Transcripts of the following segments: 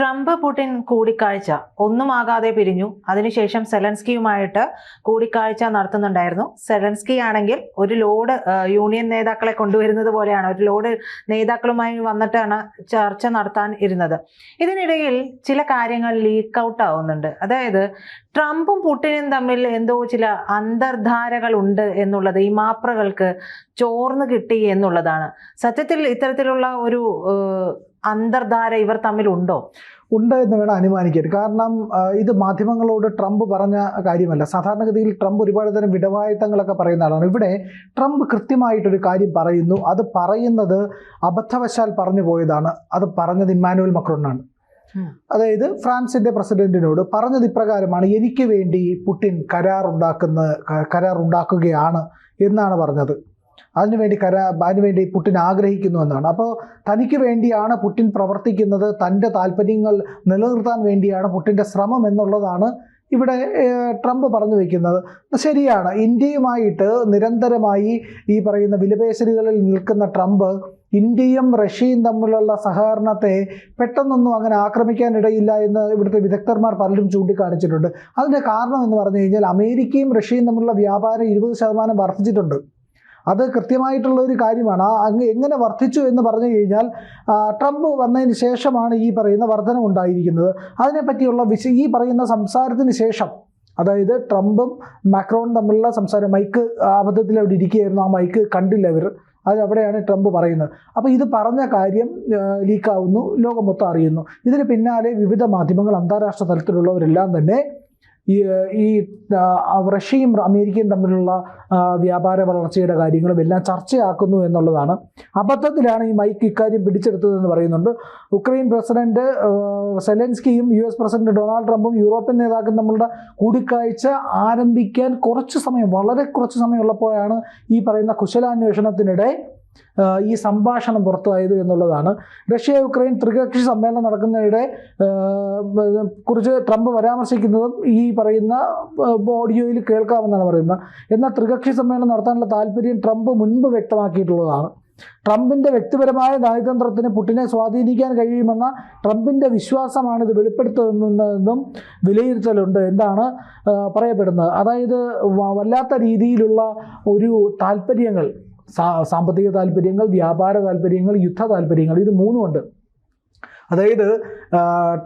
Trump Putin കൂടിക്കാഴ്ച ഒന്നുമാകാതെ പിരിഞ്ഞു. അതിനുശേഷം സെലൻസ്കിയുമായിട്ട് കൂടിക്കാഴ്ച നടത്തുന്നുണ്ടായിരുന്നു. സെലൻസ്കി ആണെങ്കിൽ ഒരു ലോഡ് യൂണിയൻ നേതാക്കളെ കൊണ്ടുവരുന്നത് പോലെയാണ്. ഒരു ലോഡ് നേതാക്കളുമായി വന്നിട്ടാണ് ചർച്ച നടത്താൻ ഇരുന്നത്. ഇതിനിടയിൽ ചില കാര്യങ്ങൾ ലീക്ക് ഔട്ട് ആവുന്നുണ്ട്. അതായത് ട്രംപും പുടിനും തമ്മിൽ എന്തോ ചില അന്തർധാരകൾ ഉണ്ട് എന്നുള്ളത് ഈ മാപ്രകൾക്ക് ചോർന്ന് കിട്ടി എന്നുള്ളതാണ്. സത്യത്തിൽ ഇത്തരത്തിലുള്ള ഒരു അന്തർധാര ഇവർ തമ്മിലുണ്ടോ? ഉണ്ട് എന്ന് വേണം അനുമാനിക്കരുത് കാരണം ഇത് മാധ്യമങ്ങളോട് ട്രംപ് പറഞ്ഞ കാര്യമല്ല. സാധാരണഗതിയിൽ ട്രംപ് ഒരുപാട് തരം വിടവായുത്തങ്ങളൊക്കെ പറയുന്ന ആളാണ്. ഇവിടെ ട്രംപ് കൃത്യമായിട്ടൊരു കാര്യം പറയുന്നു. അത് പറയുന്നത് അബദ്ധവശാൽ പറഞ്ഞു പോയതാണ്. അത് പറഞ്ഞത് ഇമ്മാനുവൽ മക്രോണാണ്. അതായത് ഫ്രാൻസിന്റെ പ്രസിഡന്റിനോട് പറഞ്ഞത് ഇപ്രകാരമാണ് എനിക്ക് വേണ്ടി പുട്ടിൻ കരാർ ഉണ്ടാക്കുന്ന കരാർ ഉണ്ടാക്കുകയാണ് എന്നാണ് പറഞ്ഞത്. അതിനുവേണ്ടി കരാ അതിനുവേണ്ടി പുട്ടിൻ ആഗ്രഹിക്കുന്നു എന്നാണ്. അപ്പോൾ തനിക്ക് വേണ്ടിയാണ് പുട്ടിൻ പ്രവർത്തിക്കുന്നത്. തന്റെ താല്പര്യങ്ങൾ നിലനിർത്താൻ വേണ്ടിയാണ് പുട്ടിന്റെ ശ്രമം എന്നുള്ളതാണ് ഇവിടെ ട്രംപ് പറഞ്ഞു വയ്ക്കുന്നത് ശരിയാണ്. ഇന്ത്യയുമായിട്ട് നിരന്തരമായി ഈ പറയുന്ന വിലപേശലുകളിൽ നിൽക്കുന്ന ട്രംപ് ഇന്ത്യയും റഷ്യയും തമ്മിലുള്ള സഹകരണത്തെ പെട്ടെന്നൊന്നും അങ്ങനെ ആക്രമിക്കാനിടയില്ല എന്ന് ഇവിടുത്തെ വിദഗ്ധന്മാർ പലരും ചൂണ്ടിക്കാണിച്ചിട്ടുണ്ട്. അതിന്റെ കാരണം എന്ന് പറഞ്ഞു കഴിഞ്ഞാൽ അമേരിക്കയും റഷ്യയും തമ്മിലുള്ള വ്യാപാരം ഇരുപത് ശതമാനം വർദ്ധിച്ചിട്ടുണ്ട്. അത് കൃത്യമായിട്ടുള്ള ഒരു കാര്യമാണ്. ആ അങ്ങ് എങ്ങനെ വർദ്ധിച്ചു എന്ന് പറഞ്ഞു കഴിഞ്ഞാൽ ട്രംപ് വന്നതിന് ശേഷമാണ് ഈ പറയുന്ന വർധനം ഉണ്ടായിരിക്കുന്നത്. അതിനെപ്പറ്റിയുള്ള വിശ ഈ പറയുന്ന സംസാരത്തിന് ശേഷം അതായത് ട്രംപും മാക്രോണും തമ്മിലുള്ള സംസാരം മൈക്ക് അബദ്ധത്തിൽ അവിടെ ഇരിക്കുകയായിരുന്നു. ആ മൈക്ക് കണ്ടില്ല അവർ അതവിടെയാണ് ട്രംപ് പറയുന്നത്. അപ്പോൾ ഇത് പറഞ്ഞ കാര്യം ലീക്കാവുന്നു ലോകം മൊത്തം അറിയുന്നു. ഇതിന് പിന്നാലെ വിവിധ മാധ്യമങ്ങൾ അന്താരാഷ്ട്ര തലത്തിലുള്ളവരെല്ലാം തന്നെ ഈ റഷ്യയും അമേരിക്കയും തമ്മിലുള്ള വ്യാപാര വളർച്ചയുടെ കാര്യങ്ങളും എല്ലാം ചർച്ചയാക്കുന്നു എന്നുള്ളതാണ് അബദ്ധത്തിലാണ് ഈ മൈക്ക് ഇക്കാര്യം പിടിച്ചെടുത്തതെന്ന് പറയുന്നുണ്ട്. ഉക്രൈൻ പ്രസിഡന്റ് സെലൻസ്കിയും യു എസ് പ്രസിഡന്റ് ഡൊണാൾഡ് ട്രംപും യൂറോപ്യൻ നേതാക്കളും തമ്മിലുള്ള കൂടിക്കാഴ്ച ആരംഭിക്കാൻ കുറച്ച് സമയം വളരെ കുറച്ച് സമയമുള്ളപ്പോഴാണ് ഈ പറയുന്ന കുശലാന്വേഷണത്തിനിടെ ഈ സംഭാഷണം പുറത്തായത് എന്നുള്ളതാണ്. റഷ്യ യുക്രൈൻ ത്രികക്ഷി സമ്മേളനം നടക്കുന്നതിനിടെ ആ, കുറിച്ച് ട്രംപ് പരാമർശിക്കുന്നതും ഈ പറയുന്ന ഓഡിയോയിൽ കേൾക്കാമെന്നാണ് പറയുന്നത്. എന്നാൽ ത്രികക്ഷി സമ്മേളനം നടത്താനുള്ള താല്പര്യം ട്രംപ് മുൻപ് വ്യക്തമാക്കിയിട്ടുള്ളതാണ്. ട്രംപിന്റെ വ്യക്തിപരമായ നയതന്ത്രത്തിന് പുടിനെ സ്വാധീനിക്കാൻ കഴിയുമെന്ന ട്രംപിന്റെ വിശ്വാസമാണ് ഇത് വെളിപ്പെടുത്തുന്നതെന്നും വിലയിരുത്തലുണ്ട് എന്താണ് പറയപ്പെടുന്നത്. അതായത് വല്ലാത്ത രീതിയിലുള്ള ഒരു താല്പര്യങ്ങൾ സാമ്പത്തിക താല്പര്യങ്ങൾ വ്യാപാര താല്പര്യങ്ങൾ യുദ്ധ താല്പര്യങ്ങൾ ഇത് മൂന്നുമുണ്ട് അതായത്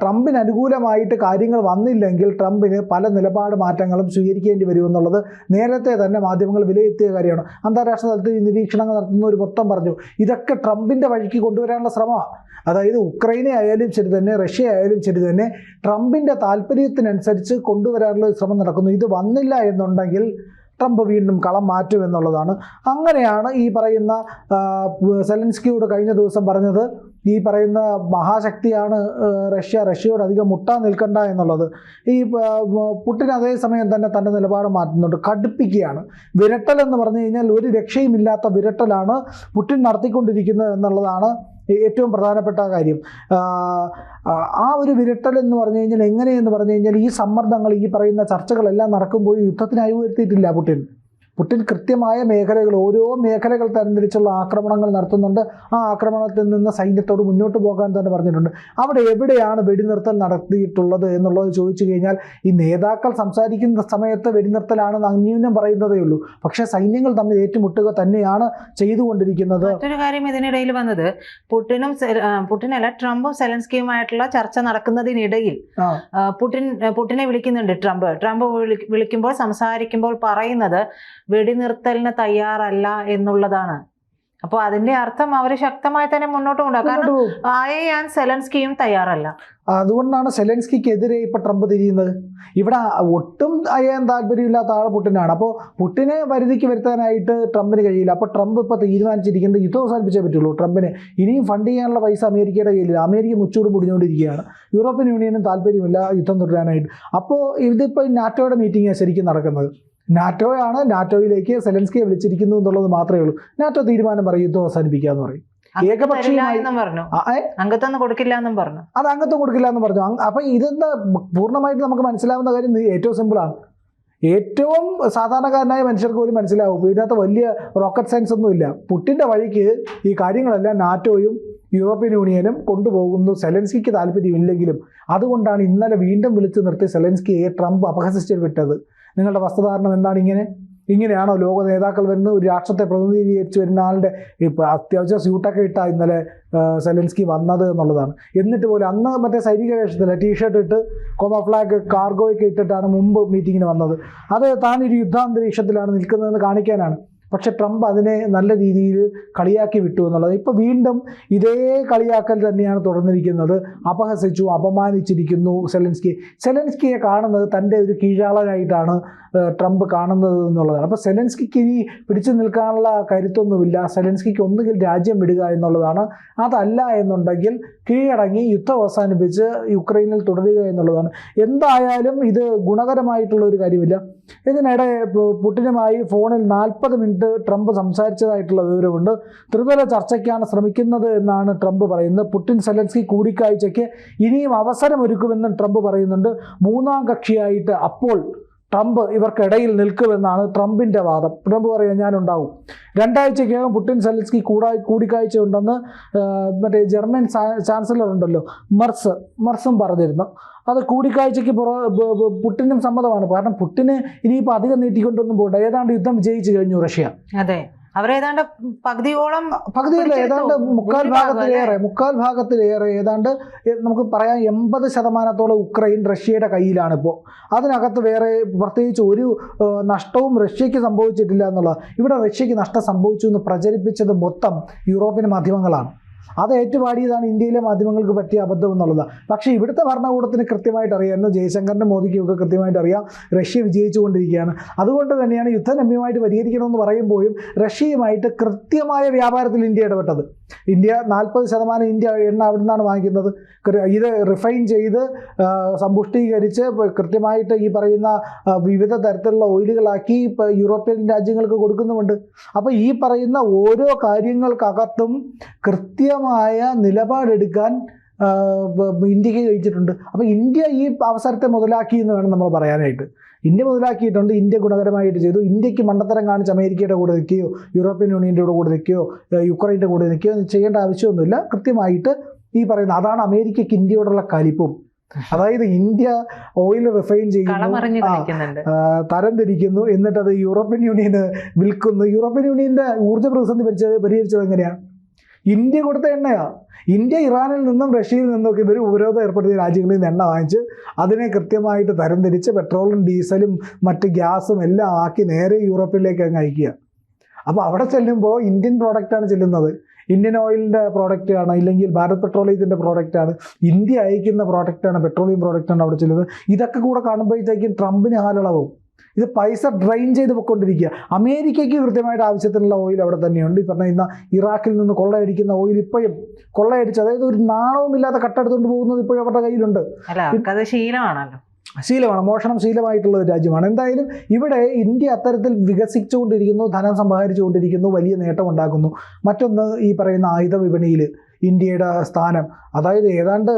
ട്രംപിന് അനുകൂലമായിട്ട് കാര്യങ്ങൾ വന്നില്ലെങ്കിൽ ട്രംപിന് പല നിലപാട് മാറ്റങ്ങളും സ്വീകരിക്കേണ്ടി വരുമെന്നുള്ളത് നേരത്തെ തന്നെ മാധ്യമങ്ങൾ വിലയിരുത്തിയ കാര്യമാണ്. അന്താരാഷ്ട്ര തലത്തിൽ നിരീക്ഷണങ്ങൾ നടത്തുന്ന ഒരു മൊത്തം പറഞ്ഞു ഇതൊക്കെ ട്രംപിന്റെ വഴിക്ക് കൊണ്ടുവരാനുള്ള ശ്രമമാണ് അതായത് ഉക്രൈനെ ആയാലും ശരി തന്നെ റഷ്യ ആയാലും ശരി തന്നെ ട്രംപിന്റെ താല്പര്യത്തിനനുസരിച്ച് കൊണ്ടുവരാനുള്ള ശ്രമം നടക്കുന്നു. ഇത് വന്നില്ല എന്നുണ്ടെങ്കിൽ ട്രംപ് വീണ്ടും കളം മാറ്റും എന്നുള്ളതാണ്. അങ്ങനെയാണ് ഈ പറയുന്ന സെലൻസ്കിയോട് കഴിഞ്ഞ ദിവസം പറഞ്ഞത്. ഈ പറയുന്ന മഹാശക്തിയാണ് റഷ്യ. റഷ്യയോട് അധികം മുട്ടാൻ നിൽക്കണ്ട എന്നുള്ളത്. ഈ പുട്ടിൻ അതേ അതേസമയം തന്നെ തന്റെ നിലപാട് മാറ്റുന്നുണ്ട്. കടുപ്പിക്കുകയാണ്. വിരട്ടൽ എന്ന് പറഞ്ഞു കഴിഞ്ഞാൽ ഒരു രക്ഷയുമില്ലാത്ത വിരട്ടലാണ് പുട്ടിൻ നടത്തിക്കൊണ്ടിരിക്കുന്നത് എന്നുള്ളതാണ് ഏറ്റവും പ്രധാനപ്പെട്ട കാര്യം. ആ, ഒരു വിരട്ടൽ എന്ന് പറഞ്ഞു കഴിഞ്ഞാൽ എങ്ങനെയെന്ന് പറഞ്ഞു കഴിഞ്ഞാൽ ഈ സമ്മർദ്ദങ്ങൾ ഈ പറയുന്ന ചർച്ചകളെല്ലാം നടക്കുമ്പോൾ യുദ്ധത്തിനായി ഉയർത്തിയിട്ടില്ല പുടിൻ പുടിൻ കൃത്യമായ മേഖലകൾ ഓരോ മേഖലകൾ തരംതിരിച്ചുള്ള ആക്രമണങ്ങൾ നടത്തുന്നുണ്ട്. ആ ആക്രമണത്തിൽ നിന്ന് സൈന്യത്തോട് മുന്നോട്ട് പോകാൻ തന്നെ പറഞ്ഞിട്ടുണ്ട്. അവിടെ എവിടെയാണ് വെടിനിർത്തൽ നടത്തിയിട്ടുള്ളത് എന്നുള്ളത് ചോദിച്ചു കഴിഞ്ഞാൽ ഈ നേതാക്കൾ സംസാരിക്കുന്ന സമയത്ത് വെടിനിർത്തലാണ് അന്യൂനം പറയുന്നതേ ഉള്ളൂ. പക്ഷേ സൈന്യങ്ങൾ തമ്മിൽ ഏറ്റുമുട്ടുക തന്നെയാണ് ചെയ്തുകൊണ്ടിരിക്കുന്നത്. മറ്റൊരു കാര്യം ഇതിനിടയിൽ വന്നത്. പുടിനും പുടിനല്ല ട്രംപും സെലൻസ്കിയുമായിട്ടുള്ള ചർച്ച നടക്കുന്നതിനിടയിൽ പുട്ടിൻ പുട്ടിനെ പുടിൻ പുടിനെ വിളിക്കുന്നുണ്ട് ട്രംപ്. ട്രംപ് വിളിക്കുമ്പോൾ സംസാരിക്കുമ്പോൾ പറയുന്നത് വെടിനിർത്തലിന് തയ്യാറല്ല എന്നുള്ളതാണ്. അപ്പോൾ അതിന്റെ അർത്ഥം അവർ ശക്തമായി തന്നെ മുന്നോട്ട് കൊണ്ടുപോകും. കാരണം സെലൻസ്കിയും തയ്യാറല്ല. അതുകൊണ്ടാണ് സെലൻസ്കിക്ക് എതിരെ ഇപ്പൊ ട്രംപ് തിരിയുന്നത്. ഇവിടെ ഒട്ടും അയ്യാൻ താല്പര്യമില്ലാത്ത ആൾ പുട്ടിനാണ്. അപ്പോൾ പുട്ടിനെ വരുതിക്ക് വരുത്താനായിട്ട് ട്രംപിന് കഴിയില്ല. അപ്പോൾ ട്രംപ് ഇപ്പോൾ തീരുമാനിച്ചിരിക്കുന്നത് യുദ്ധം അവസാനിപ്പിച്ചേ പറ്റുള്ളൂ. ട്രംപിന് ഇനിയും ഫണ്ട് ചെയ്യാനുള്ള പൈസ അമേരിക്കയുടെ കയ്യിലില്ല. അമേരിക്ക മുച്ചൂട് മുടിഞ്ഞുകൊണ്ടിരിക്കുകയാണ്. യൂറോപ്യൻ യൂണിയനും താല്പര്യമില്ല യുദ്ധം തുടരാനായിട്ട്. അപ്പോൾ ഇതിപ്പോൾ നാറ്റോയുടെ മീറ്റിംഗ് ശരിക്കും നടക്കുന്നത്. നാറ്റോയാണ് നാറ്റോയിലേക്ക് സെലൻസ്കിയെ വിളിച്ചിരിക്കുന്നു എന്നുള്ളത് മാത്രമേ ഉള്ളൂ. നാറ്റോ തീരുമാനം പറയും യുദ്ധം അവസാനിപ്പിക്കുക എന്ന് പറയും. ഏകപക്ഷീയമായി- അംഗത്വം കൊടുക്കില്ല എന്നും പറഞ്ഞു. അത് അംഗത്വം കൊടുക്കില്ല എന്ന് പറഞ്ഞു. അപ്പൊ ഇതെന്താ പൂർണമായിട്ട് നമുക്ക് മനസ്സിലാവുന്ന കാര്യം? ഏറ്റവും സിമ്പിൾ ആണ്. ഏറ്റവും സാധാരണക്കാരനായ മനുഷ്യർക്ക് പോലും മനസ്സിലാവും. ഇതിനകത്ത് വലിയ റോക്കറ്റ് സയൻസ് ഒന്നും ഇല്ല. പുട്ടിന്റെ വഴിക്ക് ഈ കാര്യങ്ങളെല്ലാം നാറ്റോയും യൂറോപ്യൻ യൂണിയനും കൊണ്ടുപോകുന്നു. സെലൻസ്കിക്ക് താല്പര്യമില്ലെങ്കിലും. അതുകൊണ്ടാണ് ഇന്നലെ വീണ്ടും വിളിച്ചു നിർത്തി സെലൻസ്കിയെ ട്രംപ് അപഹസിച്ചു വിട്ടത്. നിങ്ങളുടെ വസ്ത്രധാരണം എന്താണ് ഇങ്ങനെ? ഇങ്ങനെയാണോ ലോക നേതാക്കൾ വരുന്നത്? ഒരു രാഷ്ട്രത്തെ പ്രതിനിധീകരിച്ച് വരുന്ന ആളുടെ ഇപ്പോൾ അത്യാവശ്യം സ്യൂട്ടൊക്കെ ഇട്ടാ ഇന്നലെ സെലൻസ്കി വന്നത് എന്നുള്ളതാണ്. എന്നിട്ട് പോലും അന്ന് മറ്റേ സൈനിക വേഷത്തില്ല ടീഷർട്ട് ഇട്ട് കോമ ഫ്ലാഗ് കാർഗോയൊക്കെ ഇട്ടിട്ടാണ് മുമ്പ് മീറ്റിങ്ങിന് വന്നത്. അത് താൻ ഒരു യുദ്ധാന്തരീക്ഷത്തിലാണ് നിൽക്കുന്നതെന്ന് കാണിക്കാനാണ്. പക്ഷെ ട്രംപ് അതിനെ നല്ല രീതിയിൽ കളിയാക്കി വിട്ടു എന്നുള്ളത്. ഇപ്പോൾ വീണ്ടും ഇതേ കളിയാക്കൽ തന്നെയാണ് തുടർന്നിരിക്കുന്നത്. അപഹസിച്ചു അപമാനിച്ചിരിക്കുന്നു സെലൻസ്കി. സെലൻസ്കിയെ കാണുന്നത് തന്റെ ഒരു കീഴാളനായിട്ടാണ് ട്രംപ് കാണുന്നത് എന്നുള്ളതാണ്. അപ്പോൾ സെലൻസ്കിക്ക് ഇനി പിടിച്ചു നിൽക്കാനുള്ള കരുത്തൊന്നുമില്ല. സെലൻസ്കിക്ക് ഒന്നുകിൽ രാജ്യം വിടുക എന്നുള്ളതാണ്. അതല്ല എന്നുണ്ടെങ്കിൽ കീഴടങ്ങി യുദ്ധം അവസാനിപ്പിച്ച് യുക്രൈനിൽ തുടരുക എന്നുള്ളതാണ്. എന്തായാലും ഇത് ഗുണകരമായിട്ടുള്ള ഒരു കാര്യമില്ല. ഇതിനിടെ പുട്ടിനുമായി ഫോണിൽ നാൽപ്പത് മിനിറ്റ് ട്രംപ് സംസാരിച്ചതായിട്ടുള്ള വിവരമുണ്ട്. ത്രിതല ചർച്ചയ്ക്കാണ് ശ്രമിക്കുന്നത് എന്നാണ് ട്രംപ് പറയുന്നത്. പുടിൻ സെലൻസ്കി കൂടിക്കാഴ്ചയ്ക്ക് ഇനിയും അവസരമൊരുക്കുമെന്നും ട്രംപ് പറയുന്നുണ്ട്. മൂന്നാം കക്ഷിയായിട്ട് അപ്പോൾ ട്രംപ് ഇവർക്കിടയിൽ നിൽക്കുമെന്നാണ് ട്രംപിന്റെ വാദം. ട്രംപ് പറയുക ഞാനുണ്ടാവും. രണ്ടാഴ്ചയ്ക്കകം പുട്ടിൻ സെലൻസ്കി കൂടാ കൂടിക്കാഴ്ച ഉണ്ടെന്ന് മറ്റേ ജർമ്മൻ ചാൻസലർ ഉണ്ടല്ലോ മർസ് മർസും പറഞ്ഞിരുന്നു. അത് കൂടിക്കാഴ്ചയ്ക്ക് പുറ പുട്ടിനും സമ്മതമാണ്. കാരണം പുട്ടിന് ഇനിയിപ്പോൾ അധികം നീട്ടിക്കൊണ്ടൊന്നും പോകണ്ട ഏതാണ്ട് യുദ്ധം വിജയിച്ചു കഴിഞ്ഞു റഷ്യ. അതെ. അവരേതാണ്ട് പകുതിയോളം പകുതിയല്ല. ഏതാണ്ട് മുക്കാൽ ഭാഗത്തിലേറെ മുക്കാൽ ഭാഗത്തിലേറെ ഏതാണ്ട് നമുക്ക് പറയാം എൺപത് ശതമാനത്തോളം ഉക്രൈൻ റഷ്യയുടെ കയ്യിലാണ് ഇപ്പോൾ അതിനകത്ത് വേറെ പ്രത്യേകിച്ച് ഒരു നഷ്ടവും റഷ്യയ്ക്ക് സംഭവിച്ചിട്ടില്ല എന്നുള്ളത് ഇവിടെ റഷ്യയ്ക്ക് നഷ്ടം സംഭവിച്ചു എന്ന് പ്രചരിപ്പിച്ചത് മൊത്തം യൂറോപ്യൻ മാധ്യമങ്ങളാണ്. അത് ഏറ്റുപാടിയതാണ് ഇന്ത്യയിലെ മാധ്യമങ്ങൾക്ക് പറ്റിയ അബദ്ധം എന്നുള്ളത്. പക്ഷേ ഇവിടുത്തെ ഭരണകൂടത്തിന് കൃത്യമായിട്ട് അറിയാമായിരുന്നു ജയശങ്കറിനും മോദിക്കും കൃത്യമായിട്ട് അറിയാം. റഷ്യ വിജയിച്ചുകൊണ്ടിരിക്കുകയാണ്. അതുകൊണ്ട് തന്നെയാണ് യുദ്ധരമ്യമായിട്ട് പരിഹരിക്കണമെന്ന് പറയുമ്പോഴും റഷ്യയുമായിട്ട് കൃത്യമായ വ്യാപാരത്തിൽ ഇന്ത്യ ഇടപെട്ടത്. ഇന്ത്യ നാൽപ്പത് ശതമാനം ഇന്ത്യ എണ്ണ അവിടെ നിന്നാണ് വാങ്ങിക്കുന്നത് ഇത് റിഫൈൻ ചെയ്ത് സമ്പുഷ്ടീകരിച്ച് കൃത്യമായിട്ട് ഈ പറയുന്ന വിവിധ തരത്തിലുള്ള ഓയിലുകളാക്കി യൂറോപ്യൻ രാജ്യങ്ങൾക്ക് കൊടുക്കുന്നുമുണ്ട്. അപ്പോൾ ഈ പറയുന്ന ഓരോ കാര്യങ്ങൾക്കകത്തും കൃത്യമായ നിലപാടെടുക്കാൻ ഇന്ത്യയ്ക്ക് കഴിച്ചിട്ടുണ്ട് അപ്പോൾ ഇന്ത്യ ഈ അവസരത്തെ മുതലാക്കി എന്ന് വേണം നമ്മൾ പറയാനായിട്ട്. ഇന്ത്യ മുതലാക്കിയിട്ടുണ്ട് ഇന്ത്യ ഗുണകരമായിട്ട് ചെയ്തു. ഇന്ത്യയ്ക്ക് മണ്ടത്തരം കാണിച്ച് അമേരിക്കയുടെ കൂടെ നിൽക്കുകയോ യൂറോപ്യൻ യൂണിയന്റെ കൂടെ നിൽക്കുകയോ യുക്രൈന്റെ കൂടെ നിൽക്കുകയോ ചെയ്യേണ്ട ആവശ്യമൊന്നുമില്ല. കൃത്യമായിട്ട് ഈ പറയുന്നത് അതാണ് അമേരിക്കയ്ക്ക് ഇന്ത്യയോടുള്ള കലിപ്പും. അതായത് ഇന്ത്യ ഓയിൽ റിഫൈൻ ചെയ്യുന്നു തരംതിരിക്കുന്നു എന്നിട്ട് അത് യൂറോപ്യൻ യൂണിയന് വിൽക്കുന്നു. യൂറോപ്യൻ യൂണിയന്റെ ഊർജ പ്രതിസന്ധി പരിഹരിച്ചത് എങ്ങനെയാണ് ഇന്ത്യ കൊടുത്ത എണ്ണയാണ് ഇന്ത്യ ഇറാനിൽ നിന്നും റഷ്യയിൽ നിന്നൊക്കെ ഇവർ ഉപരോധം ഏർപ്പെടുത്തിയ രാജ്യങ്ങളിൽ നിന്ന് എണ്ണ വാങ്ങിച്ച് അതിനെ കൃത്യമായിട്ട് തരംതിരിച്ച് പെട്രോളും ഡീസലും മറ്റ് ഗ്യാസും എല്ലാം ആക്കി നേരെ യൂറോപ്പിലേക്ക് അങ്ങ് അയക്കുക അപ്പോൾ അവിടെ ചെല്ലുമ്പോൾ ഇന്ത്യൻ പ്രോഡക്റ്റാണ് ചെല്ലുന്നത്. ഇന്ത്യൻ ഓയിലിന്റെ പ്രോഡക്റ്റ് ആണ് ഇല്ലെങ്കിൽ ഭാരത് പെട്രോളിയത്തിന്റെ പ്രോഡക്റ്റ് ആണ് ഇന്ത്യ അയക്കുന്ന പ്രോഡക്റ്റാണ് പെട്രോളിയം പ്രോഡക്റ്റാണ് അവിടെ ചെല്ലുന്നത്. ഇതൊക്കെ കൂടെ കാണുമ്പോഴത്തേക്കും ട്രംപിന് ഹാലളവും ഇത് പൈസ ഡ്രെയിൻ ചെയ്ത് പോയിക്കൊണ്ടിരിക്കുക അമേരിക്കയ്ക്ക് കൃത്യമായിട്ട് ആവശ്യത്തിനുള്ള ഓയിൽ അവിടെ തന്നെയുണ്ട്. ഈ പറഞ്ഞ ഇന്ന് ഇറാഖിൽ നിന്ന് കൊള്ളയടിക്കുന്ന ഓയിൽ ഇപ്പോഴും കൊള്ളയടിച്ച് അതായത് ഒരു നാണവുമില്ലാതെ കട്ടെടുത്തുകൊണ്ട് പോകുന്നത് ഇപ്പോഴും അവരുടെ കയ്യിലുണ്ട്. ശീലമാണല്ലോ. ശീലമാണ് മോഷണം ശീലമായിട്ടുള്ള ഒരു രാജ്യമാണ്. എന്തായാലും ഇവിടെ ഇന്ത്യ അത്തരത്തിൽ വികസിച്ചുകൊണ്ടിരിക്കുന്നു ധനം സമ്പാദിച്ചുകൊണ്ടിരിക്കുന്നു വലിയ നേട്ടം ഉണ്ടാക്കുന്നു മറ്റൊന്ന് ഈ പറയുന്ന ആയുധ വിപണിയിൽ ഇന്ത്യയുടെ സ്ഥാനം. അതായത് ഏതാണ്ട്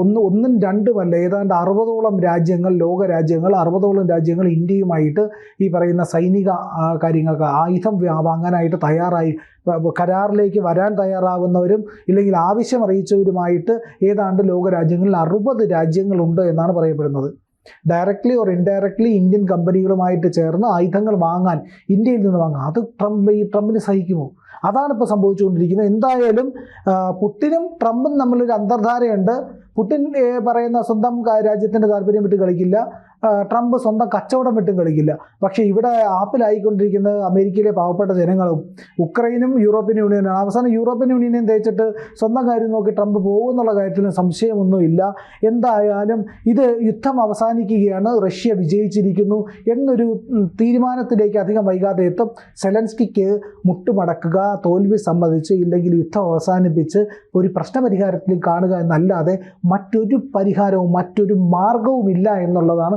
ഒന്ന് ഒന്നും രണ്ടുമല്ല ഏതാണ്ട് അറുപതോളം രാജ്യങ്ങൾ ലോക രാജ്യങ്ങൾ അറുപതോളം രാജ്യങ്ങൾ ഇന്ത്യയുമായിട്ട് ഈ പറയുന്ന സൈനിക കാര്യങ്ങൾക്ക് ആയുധം വാങ്ങാനായിട്ട് തയ്യാറായി കരാറിലേക്ക് വരാൻ തയ്യാറാവുന്നവരും ഇല്ലെങ്കിൽ ആവശ്യം അറിയിച്ചവരുമായിട്ട് ഏതാണ്ട് ലോക രാജ്യങ്ങളിൽ അറുപത് രാജ്യങ്ങളുണ്ട് എന്നാണ് പറയപ്പെടുന്നത്. ഡയറക്ട്ലി ഓർ ഇൻഡയറക്ട്ലി ഇന്ത്യൻ കമ്പനികളുമായിട്ട് ചേർന്ന് ആയുധങ്ങൾ വാങ്ങാൻ ഇന്ത്യയിൽ നിന്ന് വാങ്ങാം. അത് ട്രംപ് ഈ ട്രംപിന് സഹിക്കുമോ? അതാണ് ഇപ്പോൾ സംഭവിച്ചുകൊണ്ടിരിക്കുന്നത്. എന്തായാലും പുട്ടിനും ട്രംപും തമ്മിലൊരു അന്തർധാരയുണ്ട്. പുടിൻ ഏ, പറയുന്ന സ്വന്തം രാജ്യത്തിന്റെ താല്പര്യം വിട്ട് കളിക്കില്ല. ട്രംപ് സ്വന്തം കച്ചവടം വിട്ടും കളിക്കില്ല. പക്ഷേ ഇവിടെ ആപ്പിലായിക്കൊണ്ടിരിക്കുന്നത് അമേരിക്കയിലെ പാവപ്പെട്ട ജനങ്ങളും ഉക്രൈനും യൂറോപ്യൻ യൂണിയനാണ് അവസാനം യൂറോപ്യൻ യൂണിയനെയും തേച്ചിട്ട് സ്വന്തം കാര്യം നോക്കി ട്രംപ് പോകുമെന്നുള്ള കാര്യത്തിൽ സംശയമൊന്നുമില്ല എന്തായാലും ഇത് യുദ്ധം അവസാനിക്കുകയാണ്. റഷ്യ വിജയിച്ചിരിക്കുന്നു എന്നൊരു തീരുമാനത്തിലേക്ക് അധികം വൈകാതെ എത്തും. സെലൻസ്കിക്ക് മുട്ടുമടക്കുക തോൽവി സമ്മതിച്ച് ഇല്ലെങ്കിൽ യുദ്ധം അവസാനിപ്പിച്ച് ഒരു പ്രശ്നപരിഹാരത്തിൽ കാണുക എന്നല്ലാതെ മറ്റൊരു പരിഹാരവും മറ്റൊരു മാർഗവും ഇല്ല എന്നുള്ളതാണ്